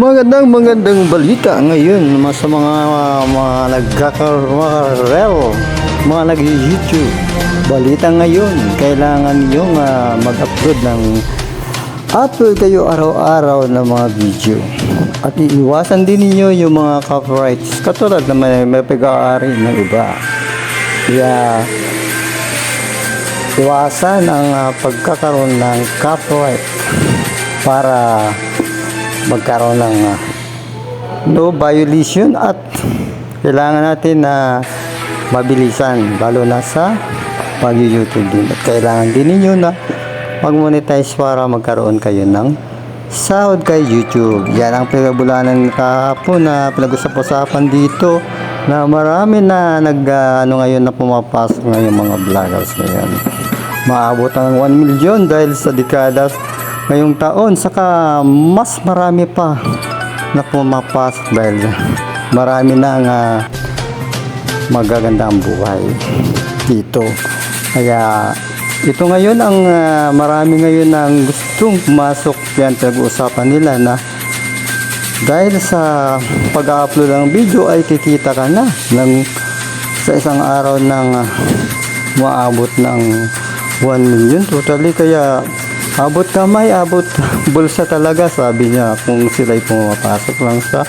Magandang magandang balita ngayon mga sa mga mga nagkakarel, mga nag-YouTube. Balita ngayon, kailangan yung mag-upload ng upload kayo araw-araw ng mga video. At iiwasan din ninyo yung mga copyrights katulad na may, may pag-aari ng iba. Kaya iwasan ang ah, pagkakaroon ng copyright para magkaroon ng ah, no violation at kailangan natin na mabilisan lalo na sa pag-YouTube din at kailangan din ninyo na mag-monetize para magkaroon kayo ng sahod kay YouTube. Yan ang pinagabulanan kahapon na pinag-usap-usapan dito na marami na nag ah, ano ngayon na pumapasok ngayon mga vloggers ngayon. Maabot ang 1 million dahil sa dekadas ngayong taon saka mas marami pa na pumapasok dahil marami na ang magaganda ang buhay dito. Kaya ito ngayon ang ah, marami ngayon ang gustong pumasok yan pinag-uusapan nila na dahil sa pag-upload ng video ay kikita ka na ng sa isang araw ng ah, maabot ng 1 million totally kaya abot kamay abot. Bulsa talaga sabi niya. Kung sila'y pumapasok lang sa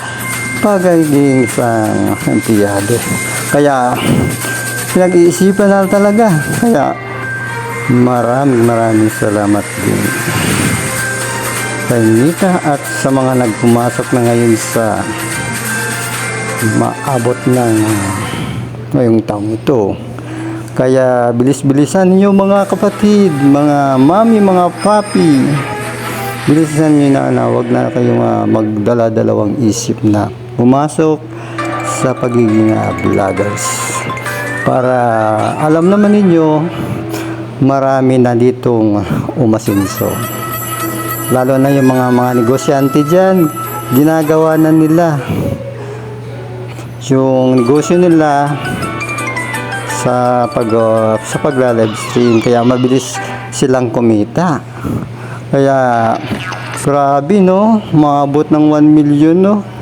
pagiging isang empleyado. Kaya pinag-iisipan na talaga. Kaya maraming maraming salamat din. Kay Nika at sa mga nagpumasok na ngayon sa maabot ng ngayong taong ito. Kaya bilis-bilisan niyo mga kapatid, mga mami, mga papi. Bilisan niyo na na wag na kayong uh, magdala-dalawang isip na pumasok sa pagiging uh, vloggers. Para alam naman ninyo, marami na ditong umasinso lalo na yung mga mga negosyante dyan ginagawa na nila yung negosyo nila sa pag uh, sa pagla live stream kaya mabilis silang kumita. Kaya grabe no? Maabot ng 1 million no